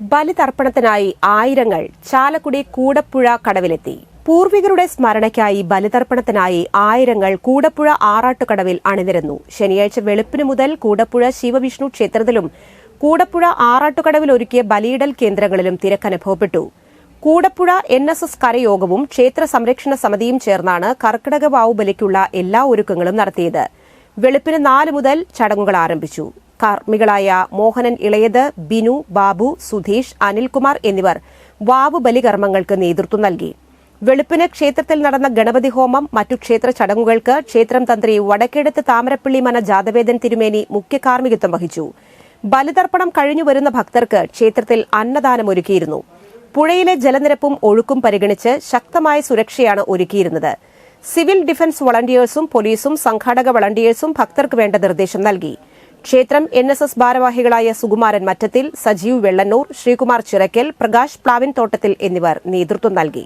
ബലിതർപ്പണത്തിനായി ആയിരങ്ങൾ ചാലക്കുടി കൂടപ്പുഴ കടവിലെത്തി. പൂർവികരുടെ സ്മരണയ്ക്കായി ബലിതർപ്പണത്തിനായി ആയിരങ്ങൾ കൂടപ്പുഴ ആറാട്ടുകടവിൽ അണിനിരന്നു. ശനിയാഴ്ച വെളുപ്പിന് മുതൽ കൂടപ്പുഴ ശിവവിഷ്ണു ക്ഷേത്രത്തിലും കൂടപ്പുഴ ആറാട്ടുകടവിൽ ഒരുക്കിയ ബലിയിടൽ കേന്ദ്രങ്ങളിലും തിരക്കനുഭവപ്പെട്ടു കൂടപ്പുഴ എൻ എസ് എസ് കരയോഗവും ക്ഷേത്ര സംരക്ഷണ സമിതിയും ചേർന്നാണ് കർക്കിടക ബാഹുബലിക്കുള്ള എല്ലാ ഒരുക്കങ്ങളും നടത്തിയത്. വെളുപ്പിന് നാല് മുതൽ ചടങ്ങുകൾ ആരംഭിച്ചു. കർമ്മികളായ മോഹനൻ ഇളയത് ബിനു ബാബു സുധീഷ് അനിൽകുമാർ എന്നിവർ വാവു ബലികർമ്മങ്ങൾക്ക് നേതൃത്വം നൽകി. വെളുപ്പിന് ക്ഷേത്രത്തിൽ നടന്ന ഗണപതി ഹോമം മറ്റു ക്ഷേത്ര ചടങ്ങുകൾക്ക് ക്ഷേത്രം തന്ത്രി വടക്കേടത്ത് താമരപ്പള്ളി മന ജാതവേദൻ തിരുമേനി മുഖ്യ കാർമ്മികത്വം വഹിച്ചു. ബലിതർപ്പണം കഴിഞ്ഞുവരുന്ന ഭക്തർക്ക് ക്ഷേത്രത്തിൽ അന്നദാനം ഒരുക്കിയിരുന്നു. പുഴയിലെ ജലനിരപ്പും ഒഴുക്കും പരിഗണിച്ച് ശക്തമായ സുരക്ഷയാണ് ഒരുക്കിയിരുന്നത്. സിവിൽ ഡിഫൻസ് വളണ്ടിയേഴ്സും പോലീസും സംഘാടക വളണ്ടിയേഴ്സും ഭക്തർക്ക് വേണ്ട നിർദ്ദേശം നൽകി. ക്ഷേത്രം എൻ എസ് എസ് ഭാരവാഹികളായ സുകുമാരൻ മറ്റത്തിൽ സജീവ് വെള്ളന്നൂർ ശ്രീകുമാർ ചിറക്കൽ പ്രകാശ് പ്ലാവിൻ തോട്ടത്തിൽ എന്നിവർ നേതൃത്വം നൽകി.